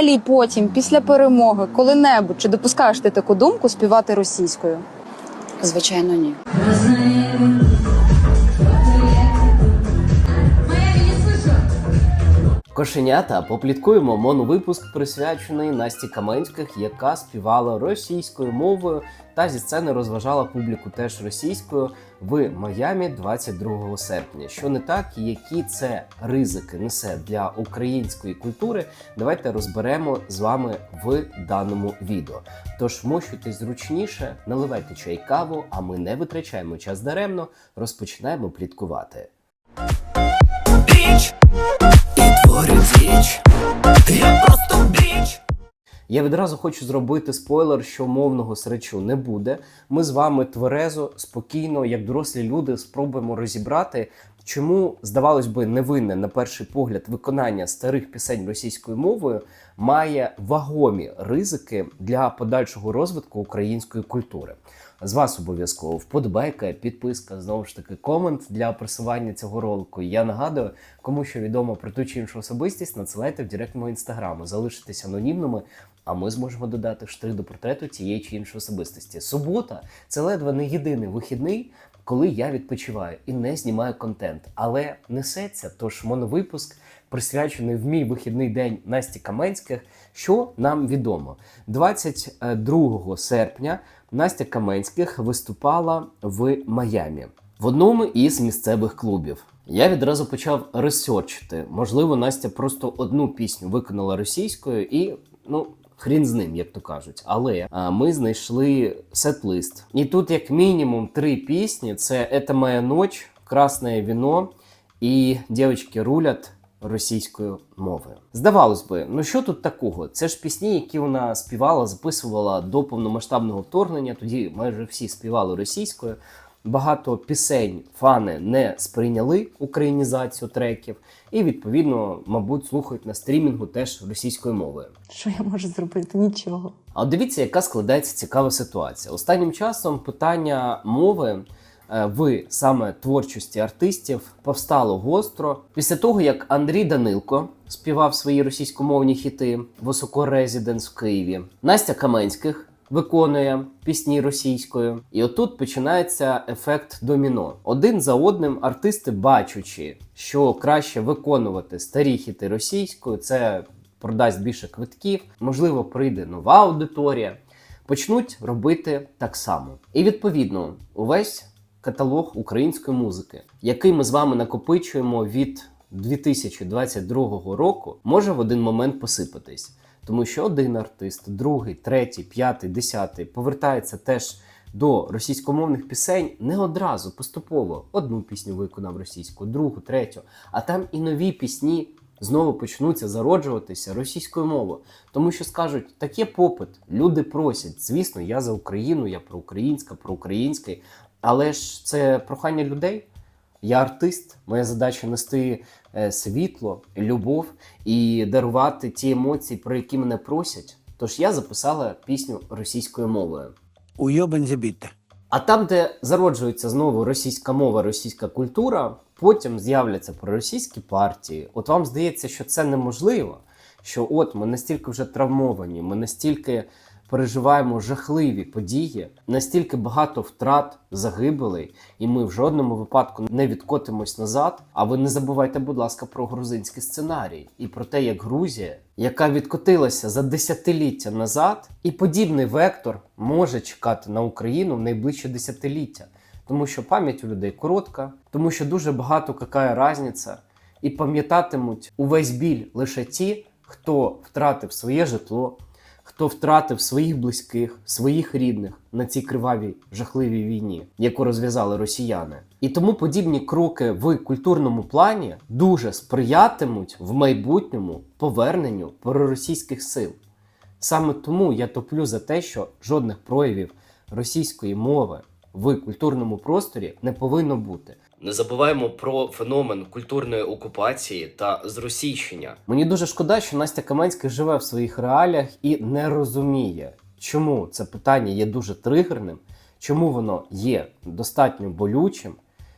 взагалі потім, після перемоги, коли-небудь чи допускаєш ти таку думку співати російською? Звичайно, ні. Кошенята попліткуємо моновипуск присвячений Насті Каменських, яка співала російською мовою та зі сцени розважала публіку теж російською в Майамі 22 серпня. Що не так, і які це ризики несе для української культури, давайте розберемо з вами в даному відео. Тож вмощуйтесь зручніше, наливайте чай каву, а ми не витрачаємо час даремно, розпочинаємо пліткувати. Біч творю діч. Я просто біч. Я відразу хочу зробити спойлер, що мовного сречу не буде. Ми з вами тверезо, спокійно, як дорослі люди, спробуємо розібрати, чому, здавалось би, невинне на перший погляд виконання старих пісень російською мовою має вагомі ризики для подальшого розвитку української культури. З вас обов'язково вподобайка, підписка, знову ж таки, комент для просування цього ролику. Я нагадую, кому що відомо про ту чи іншу особистість, надсилайте в директ мого інстаграму, залишитесь анонімними, а ми зможемо додати штрих до портрету цієї чи іншої особистості. Субота це ледве не єдиний вихідний, коли я відпочиваю і не знімаю контент, але несеться. Тож моновипуск присвячений в мій вихідний день Насті Каменських. Що нам відомо, 22 серпня Настя Каменських виступала в Майамі в одному із місцевих клубів. Я відразу почав ресерчити. Можливо, Настя просто одну пісню виконала російською і ну. Хрін з ним, як то кажуть. Але а, ми знайшли сет-лист. І тут, як мінімум, три пісні: це «Это моя ночь», Красне віно і Дівчатки рулять російською мовою. Здавалось би, ну що тут такого? Це ж пісні, які вона співала, записувала до повномасштабного вторгнення. Тоді майже всі співали російською. Багато пісень фани не сприйняли українізацію треків, і відповідно, мабуть, слухають на стрімінгу теж російською мовою. Що я можу зробити? Нічого. А дивіться, яка складається цікава ситуація. Останнім часом питання мови е, в саме творчості артистів повстало гостро після того, як Андрій Данилко співав свої російськомовні хіти Високо Резіденс в Києві, Настя Каменських виконує пісні російською, і отут починається ефект доміно. Один за одним артисти, бачачи, що краще виконувати старі хіти російською, це продасть більше квитків, можливо, прийде нова аудиторія, почнуть робити так само. І відповідно, увесь каталог української музики, який ми з вами накопичуємо від 2022 року, може в один момент посипатись. Тому що один артист, другий, третій, п'ятий, десятий повертається теж до російськомовних пісень не одразу, поступово. Одну пісню виконав російську, другу, третю, а там і нові пісні знову почнуться зароджуватися російською мовою. Тому що скажуть, так є попит, люди просять. Звісно, я за Україну, я про українська, про українське. Але ж це прохання людей. Я артист, моя задача нести е, світло, любов і дарувати ті емоції, про які мене просять. Тож я записала пісню російською мовою. Уйобан забіте. А там, де зароджується знову російська мова, російська культура, потім з'являться проросійські партії. От вам здається, що це неможливо. Що от ми настільки вже травмовані, ми настільки переживаємо жахливі події, настільки багато втрат, загибелей, і ми в жодному випадку не відкотимось назад. А ви не забувайте, будь ласка, про грузинський сценарій і про те, як Грузія, яка відкотилася за десятиліття назад, і подібний вектор може чекати на Україну в найближче десятиліття. Тому що пам'ять у людей коротка, тому що дуже багато какая різниця, і пам'ятатимуть увесь біль лише ті, хто втратив своє житло, хто втратив своїх близьких, своїх рідних на цій кривавій жахливій війні, яку розв'язали росіяни. І тому подібні кроки в культурному плані дуже сприятимуть в майбутньому поверненню проросійських сил. Саме тому я топлю за те, що жодних проявів російської мови в культурному просторі не повинно бути. Не забуваємо про феномен культурної окупації та зросійщення. Мені дуже шкода, що Настя Каменська живе в своїх реаліях і не розуміє, чому це питання є дуже тригерним, чому воно є достатньо болючим.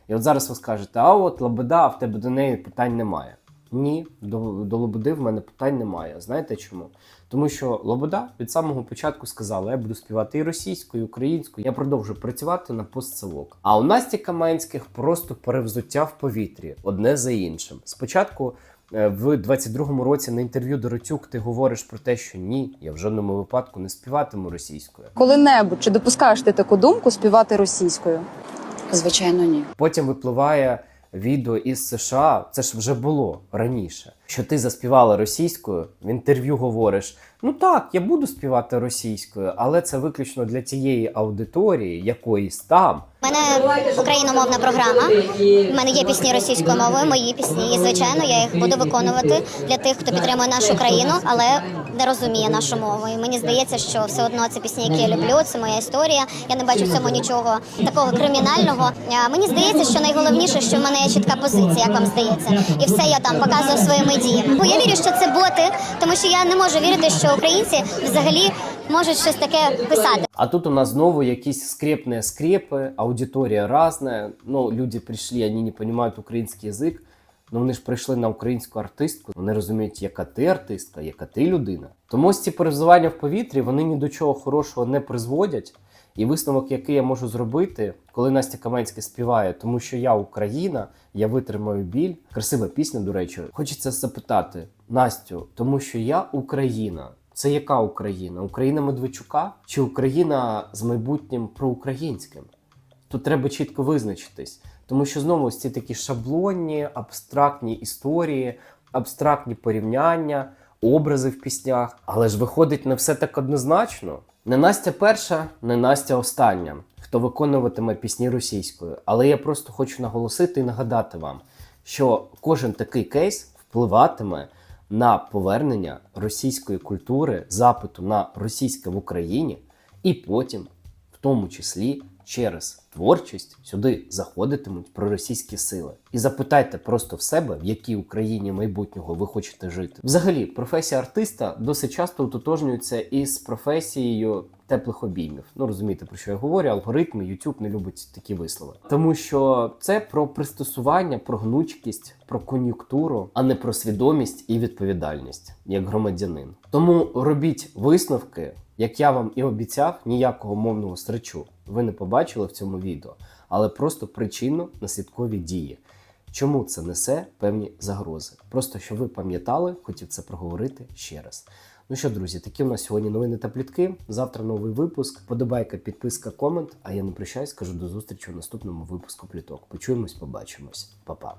І от зараз ви скажете, а от лабеда, а в тебе до неї питань немає. Ні, до, до Лободи в мене питань немає. Знаєте чому? Тому що Лобода від самого початку сказала: я буду співати і російською, і українською. Я продовжу працювати на постсавок. А у Насті Каменських просто перевзуття в повітрі одне за іншим. Спочатку. е, В 22-му році на інтерв'ю Доротюк ти говориш про те, що ні, я в жодному випадку не співатиму російською. Коли-небудь чи допускаєш ти таку думку співати російською? Звичайно, ні. Потім випливає відео із США. Це ж вже було раніше. Що ти заспівала російською, в інтерв'ю говориш: ну так, я буду співати російською, але це виключно для тієї аудиторії, якоїсь там. У мене україномовна програма. У мене є пісні російською мовою, мої пісні. І звичайно, я їх буду виконувати для тих, хто підтримує нашу країну, але не розуміє нашу мову. І мені здається, що все одно це пісні, які я люблю. Це моя історія. Я не бачу в цьому нічого такого кримінального. Мені здається, що найголовніше, що в мене є чітка позиція, як вам здається, і все я там показую своїми діями. Бо я вірю, що це боти, тому що я не можу вірити, що українці взагалі можуть щось таке писати. А тут у нас знову якісь скрепные скрепи, аудиторія разная. Ну, люди прийшли, вони не розуміють український язик. Ну вони ж прийшли на українську артистку. Вони розуміють, яка ти артистка, яка ти людина. Тому ось ці перевзування в повітрі вони ні до чого хорошого не призводять. І висновок, який я можу зробити, коли Настя Каменська співає, тому що я Україна, я витримаю біль. Красива пісня, до речі. Хочеться запитати Настю, тому що я Україна. Це яка Україна? Україна Медведчука чи Україна з майбутнім проукраїнським? Тут треба чітко визначитись, тому що знову ці такі шаблонні, абстрактні історії, абстрактні порівняння, образи в піснях. Але ж виходить не все так однозначно. Не Настя перша, не Настя остання, хто виконуватиме пісні російською. Але я просто хочу наголосити і нагадати вам, що кожен такий кейс впливатиме на повернення російської культури, запиту на російське в Україні, і потім, в тому числі через творчість, сюди заходитимуть проросійські сили. І запитайте просто в себе, в якій Україні майбутнього ви хочете жити. Взагалі, професія артиста досить часто утотожнюється із професією теплих обіймів. Ну розумієте, про що я говорю, алгоритми, YouTube не любить такі вислови. Тому що це про пристосування, про гнучкість, про кон'юнктуру, а не про свідомість і відповідальність як громадянин. Тому робіть висновки, як я вам і обіцяв, ніякого мовного срачу ви не побачили в цьому відео, але просто причинно-наслідкові дії. Чому це несе певні загрози? Просто щоб ви пам'ятали, хотів це проговорити ще раз. Ну що, друзі, такі у нас сьогодні новини та плітки. Завтра новий випуск. Подобайка, підписка, комент. А я не прощаюсь, кажу до зустрічі у наступному випуску пліток. Почуємось, побачимось. Па-па.